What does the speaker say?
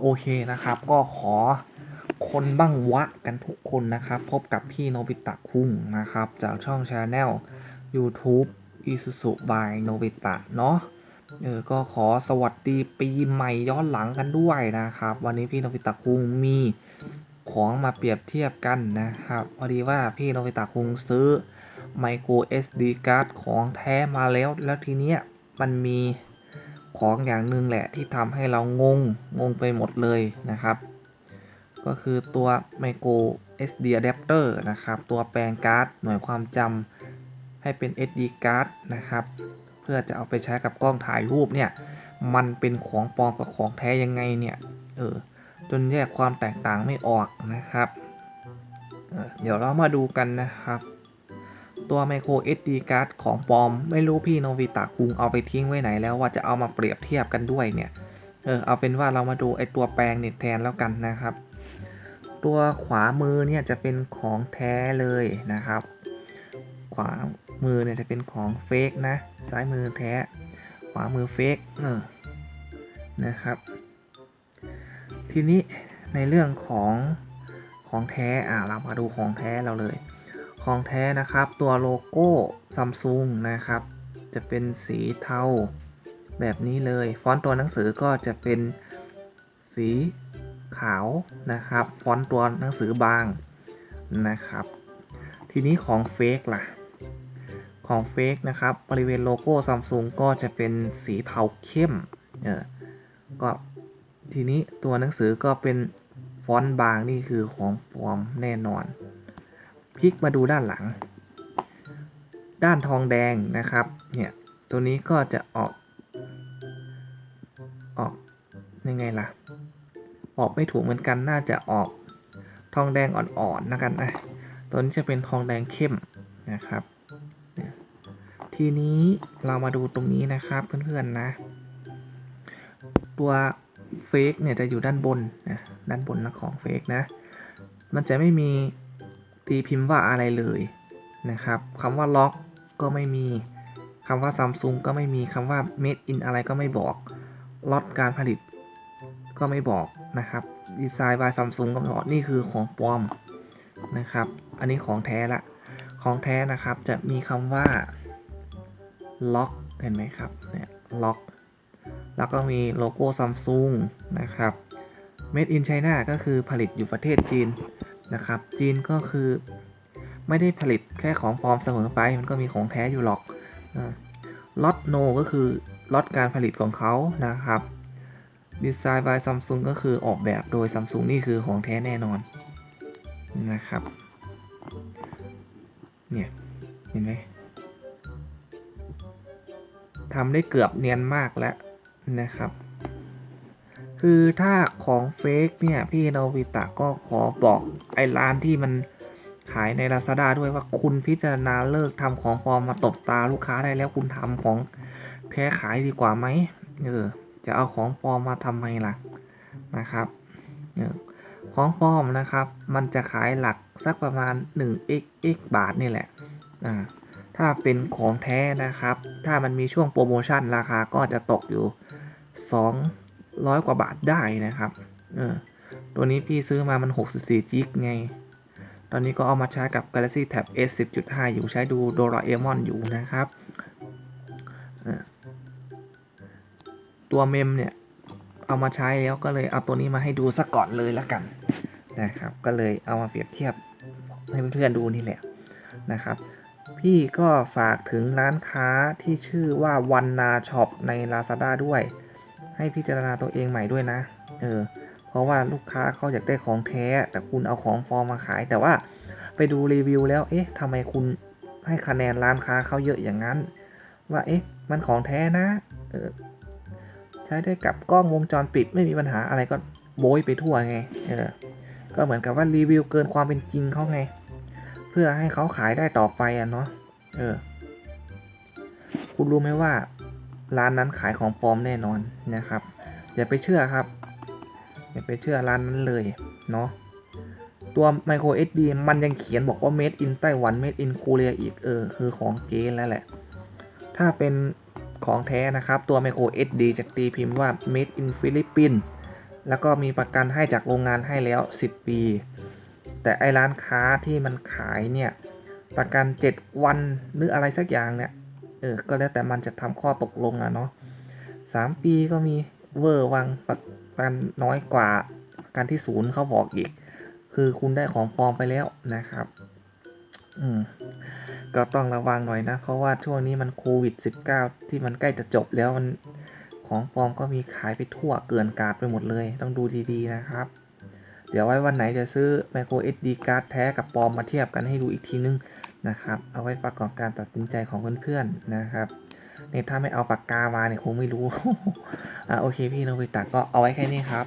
โอเคนะครับ ก็ขอคนบ้างวะกันทุกคนนะครับ พบกับพี่โนบิตะคุงนะครับ จากช่องชาแนล YouTube Isuzu by โนบิตะเนาะเออก็ขอสวัสดีปีใหม่ย้อนหลังกันด้วยนะครับ วันนี้พี่โนบิตะคุงมีของมาเปรียบเทียบกันนะครับ พอดีว่าพี่โนบิตะคุงซื้อ micro SD card ของแท้มาแล้ว แล้วทีเนี้ยมันมี ของอย่างหนึ่งแหละที่ทำให้เรางง งงไปหมดเลยนะครับ ก็คือตัว micro SD adapter นะครับ ตัวแปลงการ์ดหน่วยความจำให้เป็น SD card นะครับ เพื่อจะเอาไปใช้กับกล้องถ่ายรูปเนี่ย มันเป็นของปลอมกับของแท้ยังไงเนี่ย เออ จนแยกความแตกต่างไม่ออกนะครับเออเดี๋ยวเรามาดูกันนะครับ ตัว micro SD card ของปลอม ไม่รู้พี่โนวิตะคุงเอาไปทิ้งไว้ไหนแล้วว่าจะเอามาเปรียบเทียบกันด้วยเนี่ย เออเอาเป็นว่าเรามาดูไอตัวแปลงเนี่ยแทนแล้วกันนะครับ ตัวขวามือเนี่ยจะเป็นของแท้เลยนะครับ ขวามือเนี่ยจะเป็นของเฟกนะ ซ้ายมือแท้ ขวามือเฟกเออนะครับ ทีนี้ในเรื่องของของแท้อ่าเรามาดูของแท้เราเลย ของแท้นะครับ ตัวโลโก้ซัมซุงนะครับ จะเป็นสีเทาแบบนี้เลย ฟอนต์ตัวหนังสือก็จะเป็นสีขาวนะครับ ฟอนต์ตัวหนังสือบางนะครับ ทีนี้ของเฟกล่ะ ของเฟกนะครับ บริเวณโลโก้ซัมซุงก็จะเป็นสีเทาเข้มเออก็ทีนี้ตัวหนังสือก็เป็นฟอนต์บางนี่คือของปลอมแน่นอน พลิกมาดูด้านหลัง ด้านทองแดงนะครับ เนี่ย ตัวนี้ก็จะออก ออกยังไงล่ะ ออกไม่ถูกเหมือนกัน น่าจะออกทองแดงอ่อนๆนะกันนะ ตัวนี้จะเป็นทองแดงเข้มนะครับ ทีนี้เรามาดูตรงนี้นะครับเพื่อนๆนะ ตัวเฟกเนี่ยจะอยู่ด้านบนนะ ด้านบนนะของเฟกนะ มันจะไม่มี ตีพิมพ์ว่าอะไรเลยนะครับคำว่าล็อกก็ไม่มีคำว่าซัมซุงก็ไม่มีคำว่า made in อะไรก็ไม่บอกล็อตการผลิตก็ไม่บอกนะครับดีไซน์บายซัมซุงก็ไม่บอกนี่คือของปลอมนะครับ อันนี้ของแท้ละ ของแท้นะครับจะมีคำว่าล็อกเห็นไหมครับเนี่ยล็อกแล้วก็มีโลโก้ซัมซุงนะครับ made in China ก็คือผลิตอยู่ประเทศจีน นะครับ จีนก็คือไม่ได้ผลิตแค่ของปลอมเสมอไป มันก็มีของแท้อยู่หรอกล็อตโนก็คือล็อตการผลิตของเขานะครับดีไซน์ by Samsung ก็คือออกแบบโดย Samsung นี่คือของแท้แน่นอนนะครับ เนี่ย เห็นไหมทำได้เกือบเนียนมากแล้วนะครับ คือถ้าของเฟกเนี่ยพี่โนวิตะก็ขอบอกไอ้ร้านที่มันขายใน Lazada ด้วยว่าคุณพิจารณาเลิกทำของปลอมมาตบตาลูกค้าได้แล้วคุณทำของแท้ขายดีกว่าไหมเออจะเอาของปลอมมาทำไมล่ะนะครับเออของปลอมนะครับ มันจะขายหลักสักประมาณ 1 x x บาทนี่แหละอ่าถ้าเป็นของแท้นะครับ ถ้ามันมีช่วงโปรโมชั่นราคาก็จะตกอยู่ 200กว่าบาทได้นะครับเออตัวนี้พี่ซื้อมามัน 64 จิกไง ตอนนี้ก็เอามาใช้กับ Galaxy Tab S 10.5 อยู่ใช้ดูโดราเอมอนอยู่นะครับ ตัวเมมเนี่ย เอามาใช้แล้วก็เลยเอาตัวนี้มาให้ดูสักก่อนเลยละกันนะครับ ก็เลยเอามาเปรียบเทียบให้เพื่อนๆดูนี่แหละนะครับ พี่ก็ฝากถึงร้านค้าที่ชื่อว่าวันนาช็อปใน Lazada ด้วย ให้พิจารณาตัวเองใหม่ด้วยนะ เออ เพราะว่าลูกค้าเขาอยากได้ของแท้ แต่คุณเอาของฟอร์มมาขาย แต่ว่าไปดูรีวิวแล้ว เอ๊ะทำไมคุณให้คะแนนร้านค้าเขาเยอะอย่างนั้น ว่า เอ๊ะ มันของแท้นะ เออ ใช้ได้กับกล้องวงจรปิดไม่มีปัญหาอะไรก็โบยไปทั่วไง เออ ก็เหมือนกับว่ารีวิวเกินความเป็นจริงเขาไง เพื่อให้เขาขายได้ต่อไปอะเนาะ เออ คุณรู้ไหมว่า ร้านนั้นขายของปลอมแน่นอนนะครับ อย่าไปเชื่อครับ อย่าไปเชื่อร้านนั้นเลยเนาะตัว micro SD มันยังเขียนบอกว่า made in ไต้หวัน made in Korea อีกเออคือของเก๊แล้วแหละ ถ้าเป็นของแท้นะครับ ตัว micro SD จะตีพิมพ์ว่า made in Philippines แล้วก็มีประกันให้จากโรงงานให้แล้ว 10 ปี แต่ไอร้านค้าที่มันขายเนี่ย ประกัน 7 วันหรืออะไรสักอย่างเนี่ย ออก็แล้วแต่มันจะทำข้อตกลงอะเนาะสามปีก็มีเวอร์วังประกันน้อยกว่าประกันที่ศูนย์เขาบอกอีก คือคุณได้ของปลอมไปแล้วนะครับ อืมก็ต้องระวังหน่อยนะ เพราะว่าช่วงนี้มันโควิด -19 ที่มันใกล้จะจบแล้วมันของปลอมก็มีขายไปทั่วเกลื่อนกลาดไปหมดเลย ต้องดูดีๆนะครับ เดี๋ยวไว้วันไหนจะซื้อ micro SD card แท้กับปลอมมาเทียบกันให้ดูอีกทีนึง นะครับ เอาไว้ประกอบการตัดสินใจของเพื่อนๆนะครับเนี่ยถ้าไม่เอาปากกามาเนี่ยคงไม่รู้ อ่าโอเคพี่โนบิตะก็เอาไว้แค่นี้ครับ